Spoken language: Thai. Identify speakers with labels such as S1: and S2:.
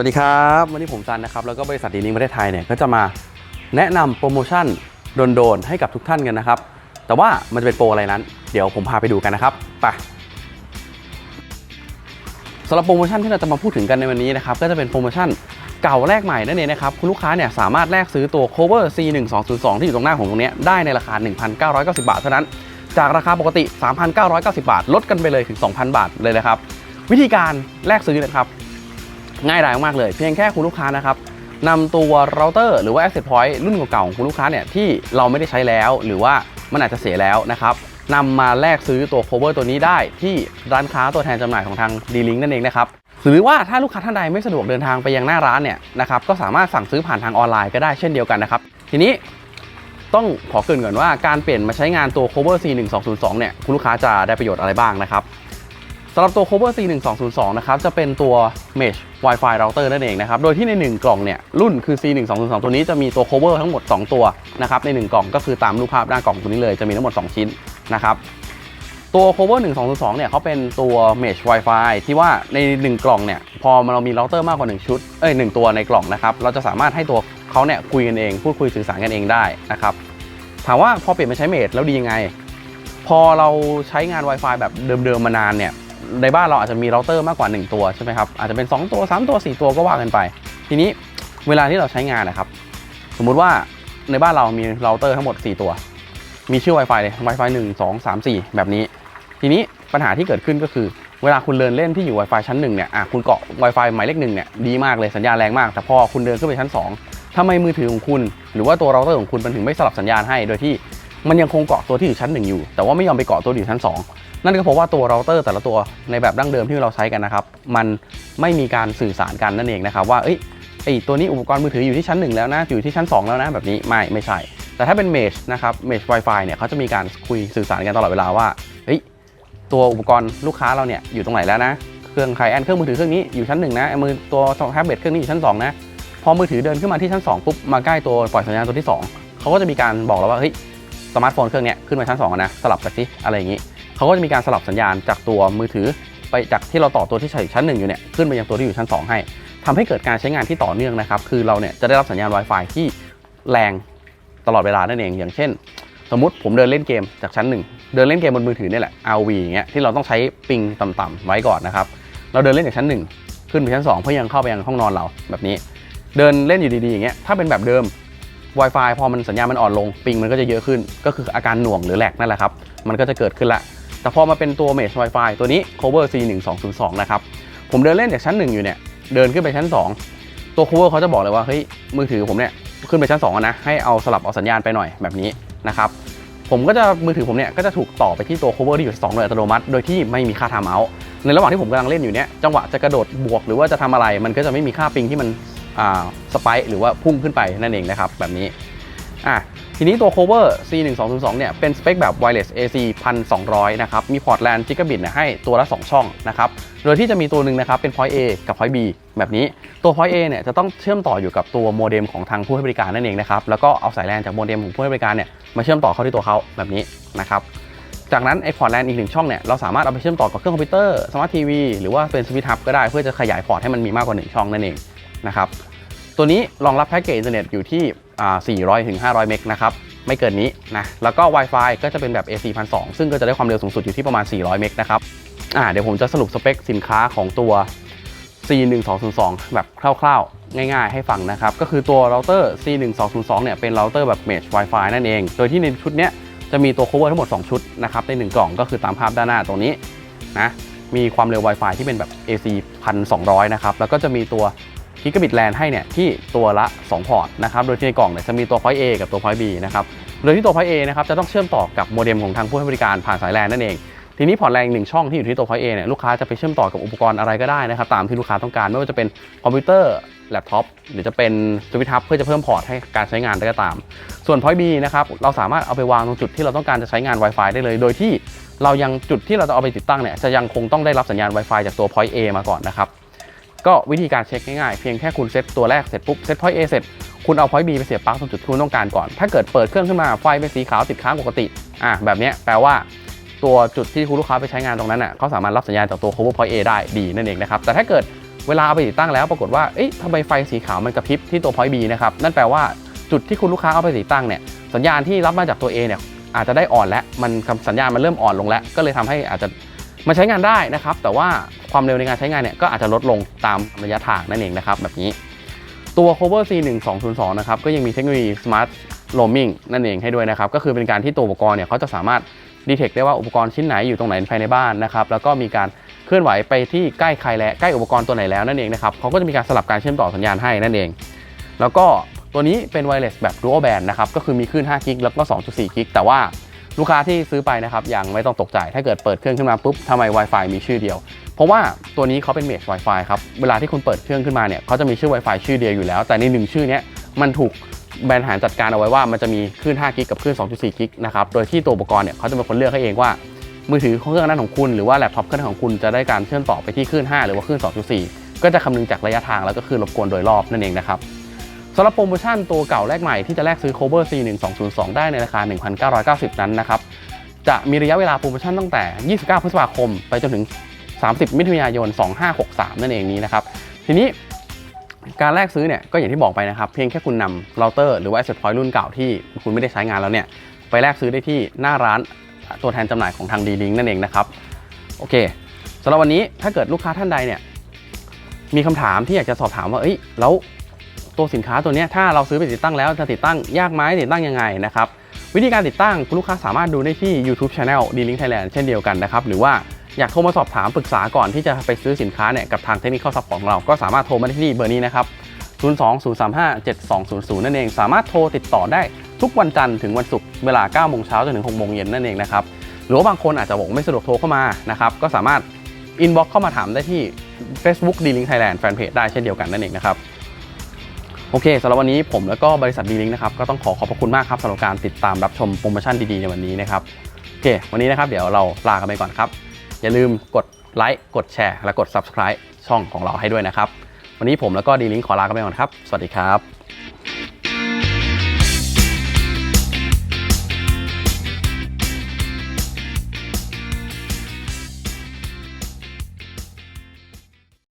S1: วัสดีครับ วันนี้ผมซันนะครับ แล้วก็บริษัทดีลิงประเทศไทยเนี่ยก็จะมาแนะนำโปรโมชั่นโดนๆให้กับทุกท่านกันนะครับ แต่ว่ามันจะเป็นโปรอะไรนั้น เดี๋ยวผมพาไปดูกันนะครับไปสำหรับโปรโมชั่นที่เราจะมาพูดถึงกันในวันนี้นะครับก็จะเป็นโปรโมชั่นเก่าแลกใหม่นั่นเองนะครับคุณลูกค้าเนี่ยสามารถแลกซื้อตัว cover C1202 ที่อยู่ตรงหน้าผมตรงเนี้ยได้ในราคา 1,990 บาทเท่านั้น จากราคาปกติ 3,990 บาท ลดกันไปเลยถึง 2,000 บาทเลยนะครับวิธีการแลกซื้อนะครับ ง่ายดายมากเลย เพียงแค่คุณลูกค้านะครับนำตัวเราเตอร์หรือว่า Access Point รุ่นเก่าๆของคุณลูกค้าเนี่ยที่เราไม่ได้ใช้แล้ว หรือว่ามันอาจจะเสียแล้วนะครับนำมาแลกซื้อตัว cover ตัวนี้ได้ที่ร้านค้าตัวแทนจำหน่ายของทาง D-Link นั่นเองนะครับหรือว่าถ้าลูกค้าท่านใดไม่สะดวกเดินทางไปยังหน้าร้านเนี่ยนะครับก็สามารถสั่งซื้อผ่านทางออนไลน์ก็ได้เช่นเดียวกันนะครับทีนี้ต้องขอเกรินก่อนว่าการเปลี่ยนมาใช้งานตัว cover C1202 เนี่ยคุณลูกค้าจะได้ประโยชน์อะไรบ้างนะครับำหรับตัว cover C1202 นะครับจะเป็นตัว mesh Wi-Fi router นั่นเองนะครับ โดยที่ใน 1 กล่องเนี่ยรุ่นคือ C1202 ตัวนี้จะมีตัว cover ทั้งหมด 2 ตัวนะครับใน 1 กล่องก็คือตามรูปภาพหน้ากล่องตัวนี้เลยจะมีทั้งหมด 2 ชิ้นนะครับตัว cover 1202เนี่ยเขาเป็นตัว mesh Wi-Fi ที่ว่าใน 1 กล่องเนี่ยพอเรามี router มากกว่า 1 ชุด เอ้ย 1 ตัวในกล่องนะครับ เราจะสามารถให้ตัวเขาเนี่ยคุยกันเอง พูดคุยสื่อสารกันเองได้นะครับ ถามว่าพอเปลี่ยนมาใช้ mesh แล้วดียังไง พอเราใช้งาน Wi-Fi แบบเดิมๆมานานเนี่ย ในบ้านเราอาจจะมีเราเตอร์มากกว่า 1 ตัวใช่ไหมครับอาจจะเป็น 2 ตัว 3 ตัว 4 ตัวก็ว่ากันไป ทีนี้เวลาที่เราใช้งานนะครับ สมมุติว่าในบ้านเรามีเราเตอร์ทั้งหมด 4 ตัว มีชื่อ Wi-Fi เลย Wi-Fi 1 2 3 4 แบบนี้ ทีนี้ปัญหาที่เกิดขึ้นก็คือ เวลาคุณเดินเล่นที่อยู่ Wi-Fi ชั้น1เนี่ยอะคุณเกาะ Wi-Fi หมายเลขหนึ่งเนี่ยดีมากเลยสัญญาณแรงมาก แต่พอคุณเดินขึ้นไปชั้น 2ทำไมมือถือของคุณ หรือว่าตัวเราเตอร์ของคุณมันถึงไม่สลับสัญญาณให้ โดยที่ มันยังคงเกาะตัวที่อยู่ชั้นหนึ่งอยู่ แต่ว่าไม่ยอมไปเกาะตัวอยู่ชั้นสองนั่นก็เพราะว่าตัวเราเตอร์แต่ละตัวในแบบดั้งเดิมที่เราใช้กันนะครับ มันไม่มีการสื่อสารกันนั่นเองนะครับว่าเอ้ยไอตัวนี้อุปกรณ์มือถืออยู่ที่ชั้น 1 แล้วนะ อยู่ที่ชั้น 2 แล้วนะแบบนี้ไม่ไม่ใช่ แต่ถ้าเป็นเมชนะครับเมช Wi-Fi เนี่ยเขาจะมีการคุยสื่อสารกันตลอดเวลาว่าเฮ้ยตัวอุปกรณ์ลูกค้าเราเนี่ยอยู่ตรงไหนแล้วนะเครื่องไครแอนเครื่องมือถือเครื่องนี้อยู่ชั้นหนึ่งนะมือตัวแท็บเล็ตเครื่องนี้อยู่ชั้นสองนะพอมือถือเดินขึ้นมาที่ชั้นสองปุ๊บมาใกล้ตัวปล่อยสัญญาณตัวที่สองเขาก็จะมีการบอกเราว่าเฮ้ย มาร์ทโฟนเครื่องนี้ขึ้นมาชั้นสองนะสลับกันสิอะไรอย่างนี้เขาก็จะมีการสลับสัญญาณจากตัวมือถือ ไปจากที่เราต่อตัวที่ใช้ชั้นหนึ่งอยู่เนี่ยขึ้นไปยังตัวที่อยู่ชั้น 2 ให้ทำให้เกิดการใช้งานที่ต่อเนื่องนะครับคือเราเนี่ยจะได้รับสัญญาณ Wi-Fi ที่แรงตลอดเวลานั่นเอง อย่างเช่น สมมติผมเดินเล่นเกมจากชั้น 1 เดินเล่นเกมบนมือถือนี่แหละ RV อย่างเงี้ยที่เราต้องใช้ปิงต่ำๆไว้ก่อนนะครับเราเดินเล่นจากชั้น 1 ขึ้นไปชั้น 2 เพื่อยังเข้าไปยังห้องนอนเราแบบนี้ เดินเล่นอยู่ดีๆอย่างเงี้ยถ้าเป็นแบบเดิม Wi-Fi พอมันสัญญาณมันอ่อนลงปิงมันก็จะเยอะขึ้น ก็คืออาการหน่วงหรือแหลกนั่นแหละครับ มันก็จะเกิดขึ้นละ แต่พอมาเป็นตัว Mesh Wi-Fi ตัวนี้ Cover C1202 นะครับ ผมเดินเล่นจากชั้น 1 อยู่เนี่ย เดินขึ้นไปชั้น 2 ตัว Cover เขาจะบอกเลยว่า เฮ้ย มือถือผมเนี่ย ขึ้นไปชั้น2อะนะ ให้เอาสลับเอาสัญญาณไปหน่อยแบบนี้นะครับ ผมก็จะมือถือผมเนี่ย ก็จะถูกต่อไปที่ตัว Cover ที่อยู่ชั้น2โดยอัตโนมัติ โดยที่ไม่มีค่า time out ในระหว่างที่ผมกำลังเล่นอยู่เนี่ย จังหวะจะกระโดดบวกหรือว่าจะทำอะไร มันก็จะไม่มีค่าปิงที่มัน สไปค์หรือว่าพุ่งขึ้นไปนั่นเองนะครับแบบนี้อะทีนี้ตัว cover C1202 เนี่ยเป็นสเปคแบบ wireless AC 1200นะครับมีพอร์ต LAN gigabit ให้ตัวละ 2 ช่องนะครับโดยที่จะมีตัวหนึ่งนะครับเป็น point A กับ point B แบบนี้ตัว point A เนี่ยจะต้องเชื่อมต่ออยู่กับตัวโมเด็มของทางผู้ให้บริการนั่นเองนะครับแล้วก็เอาสาย LAN จากโมเด็มของผู้ให้บริการเนี่ยมาเชื่อมต่อเข้าที่ตัวเขาแบบนี้นะครับจากนั้นไอ้พอร์ต LAN อีกหนึ่งช่องเนี่ยเราสามารถเอาไปเชื่อมต่อกับเครื่องคอมพิวเตอร์สมาร์ททีวีหรือว่าเป็นสวิตช์ฮับก็ได้เพื่อจะขยายพอร์ตให้มันมีมากกว่า1ช่องนั่นเอง นะครับตัวนี้รองรับแพ็กเกจอินเทอร์เน็ตอยู่ที่ 400 ถึง 500 เมกนะครับไม่เกินนี้นะแล้วก็ Wi-Fi ก็จะเป็นแบบ AC 1,200ซึ่งก็จะได้ความเร็วสูงสุดอยู่ที่ประมาณ 400 เมกนะครับอ่าเดี๋ยวผมจะสรุปสเปคสินค้าของตัว C1202 แบบคร่าวๆ ง่ายๆ ให้ฟังนะครับ ก็คือตัวเราเตอร์ C1202 เนี่ยเป็นเราเตอร์แบบ Mesh Wi-Fi นั่นเอง โดยที่ในชุดเนี้ยจะมีตัว cover ทั้งหมด 2 ชุดนะครับ ใน 1 กล่องก็คือตามภาพด้านหน้าตรงนี้นะมีความเร็ว Wi-Fi ที่เป็นแบบ AC 1200 นะครับ แล้วก็จะมีตัว กิกะบิตแลนให้เนี่ยที่ตัวละ 2 พอร์ตนะครับ โดยที่ในกล่องเนี่ยจะมีตัว point A กับตัว point B นะครับ โดยที่ตัว point A นะครับจะต้องเชื่อมต่อกับโมเด็มของทางผู้ให้บริการผ่านสายแลนนั่นเอง ทีนี้พอร์ตแลนหนึ่งช่องที่อยู่ที่ตัว point A เนี่ยลูกค้าจะไปเชื่อมต่อกับอุปกรณ์อะไรก็ได้นะครับตามที่ลูกค้าต้องการไม่ว่าจะเป็นคอมพิวเตอร์แล็ปท็อปหรือจะเป็นสวิตช์ฮับเพื่อจะเพิ่มพอร์ตให้การใช้งานได้ก็ตาม ส่วน point B นะครับเราสามารถเอาไปวางตรงจุดที่เราต้องการจะใช้งาน Wi-Fi ได้เลย โดยที่เรายังจุดที่เราจะเอาไปติดตั้งเนี่ยจะยังคงต้องได้รับสัญญาณ Wi-Fi จากตัว point A มาก่อนนะครับ ก็วิธีการเช็คง่ายๆ เพียงแค่คุณเซตตัวแรกเสร็จปุ๊บเซตพอยต์ A เสร็จ คุณเอาพอยต์ B ไปเสียบปลั๊กตรงจุดที่คุณต้องการก่อน ถ้าเกิดเปิดเครื่องขึ้นมาไฟเป็นสีขาวติดค้างปกติอะแบบนี้แปลว่าตัวจุดที่คุณลูกค้าไปใช้งานตรงนั้นอะเขาสามารถรับสัญญาณจากตัว cover point A ได้ดีนั่นเองนะครับแต่ถ้าเกิดเวลาเอาไปติดตั้งแล้วปรากฏว่าเอ๊ะทำไมไฟสีขาวมันกระพริบที่ตัว point B นะครับนั่นแปลว่าจุดที่คุณลูกค้าเอาไปติดตั้งเนี่ยสัญญาณที่รับมาจากตัว A เนี่ยอาจจะได้อ่อนแล้วมันสัญญาณมันเริ่มอ่อนลงแล้ว ก็เลยทำให้อาจจะ มาใช้งานได้นะครับ แต่ว่าความเร็วในการใช้งานเนี่ยก็อาจจะลดลงตามระยะทางนั่นเองนะครับ แบบนี้ตัว cover C 1 2 0 2นะครับก็ยังมีเทคโนโลยี smart roaming นั่นเองให้ด้วยนะครับ ก็คือเป็นการที่ตัวอุปกรณ์เนี่ยเขาจะสามารถดีเทคได้ว่าอุปกรณ์ชิ้นไหนอยู่ตรงไหนภายในบ้านนะครับแล้วก็มีการเคลื่อนไหวไปที่ใกล้ใครและใกล้อุปกรณ์ตัวไหนแล้วนั่นเองนะครับเขาก็จะมีการสลับการเชื่อมต่อสัญญาณให้นั่นเอง แล้วก็ตัวนี้เป็นไวเลสแบบ dual band นะครับก็คือมีคลื่น5กิกแล้วก็2.4กิกแต่ว่า ลูกค้าที่ซื้อไปนะครับยังไม่ต้องตกใจ ถ้าเกิดเปิดเครื่องขึ้นมาปุ๊บทำไม Wi-Fi มีชื่อเดียว เพราะว่าตัวนี้เขาเป็นเมช Wi-Fi ครับ เวลาที่คุณเปิดเครื่องขึ้นมาเนี่ยเขาจะมีชื่อ Wi-Fi ชื่อเดียวอยู่แล้ว แต่ในหนึ่งชื่อเนี้ยมันถูกแบรนด์หารจัดการเอาไว้ว่ามันจะมีคลื่น5กิกกับคลื่น2.4กิกนะครับ โดยที่ตัวอุปกรณ์เนี่ยเขาจะเป็นคนเลือกให้เองว่า มือถือเครื่องนั้นของคุณหรือว่าแล็ปท็อปเครื่องของคุณจะได้การเชื่อมต่อไปที่คลื่น 5 หรือว่าคลื่น 2.4 ก็จะคำนึงจากระยะทางแล้วก็คลื่นรบกวนโดยรอบนั่นเองนะครับ สำหรับโปรโมชั่นตัวเก่าแลกใหม่ที่จะแลกซื้อ Cover C 1 2 0 2ได้ในราคา 1,990 นั้นนะครับ จะมีระยะเวลาโปรโมชั่นตั้งแต่ 29 พฤษภาคม ไปจนถึง 30 มิถุนายน 2563 นั่นเองนี้นะครับ ทีนี้การแลกซื้อเนี่ยก็อย่างที่บอกไปนะครับ เพียงแค่คุณนำเราเตอร์หรือว่า Asset Point รุ่นเก่าที่คุณไม่ได้ใช้งานแล้วเนี่ยไปแลกซื้อได้ที่หน้าร้านตัวแทนจำหน่ายของทาง D-Link นั่นเองนะครับโอเคสำหรับวันนี้ถ้าเกิดลูกค้าท่านใดเนี่ยมีคำถามที่อยากจะสอบถามว่าเอ้ยแล้ว ตัวสินค้าตัวนี้ถ้าเราซื้อไปติดตั้งแล้วจะติดตั้งยากไหมติดตั้งยังไงนะครับวิธีการติดตั้งคุณลูกค้าสามารถดูได้ที่ YouTube Channel D-Link Thailand เช่นเดียวกันนะครับหรือว่าอยากโทรมาสอบถามปรึกษาก่อนที่จะไปซื้อสินค้าเนี่ยกับทางเทคนิคข้อซับของเรา ก็สามารถโทรมาได้ที่เบอร์นี้นะครับ 020357200 นั่นเอง สามารถโทรติดต่อได้ทุกวันจันทร์ถึงวันศุกร์เวลา9โมงเช้าจนถึง6โมงเย็นนั่นเองนะครับ หรือว่าบางคนอาจจะบอกไม่สะดวกโทรเข้ามานะครับ ก็สามารถ inbox เข้ามาถามได้ที่ Facebook D-Link Thailand Fanpage ได้เช่นเดียวกันนั่นเองนะครับ โอเคสำหรับวันนี้ผมแล้วก็บริษัทบีลิงนะครับก็ต้องขอขอบพระคุณมากครับสำหรับการติดตามรับชมโปรโมชั่นดีๆในวันนี้นะครับโอเค วันนี้นะครับเดี๋ยวเราลากันไปก่อนครับ อย่าลืมกดไลค์กดแชร์และกด Subscribe ช่องของเราให้ด้วยนะครับ วันนี้ผมแล้วก็ดีลิงขอลากันไปก่อนครับ สวัสดีครับ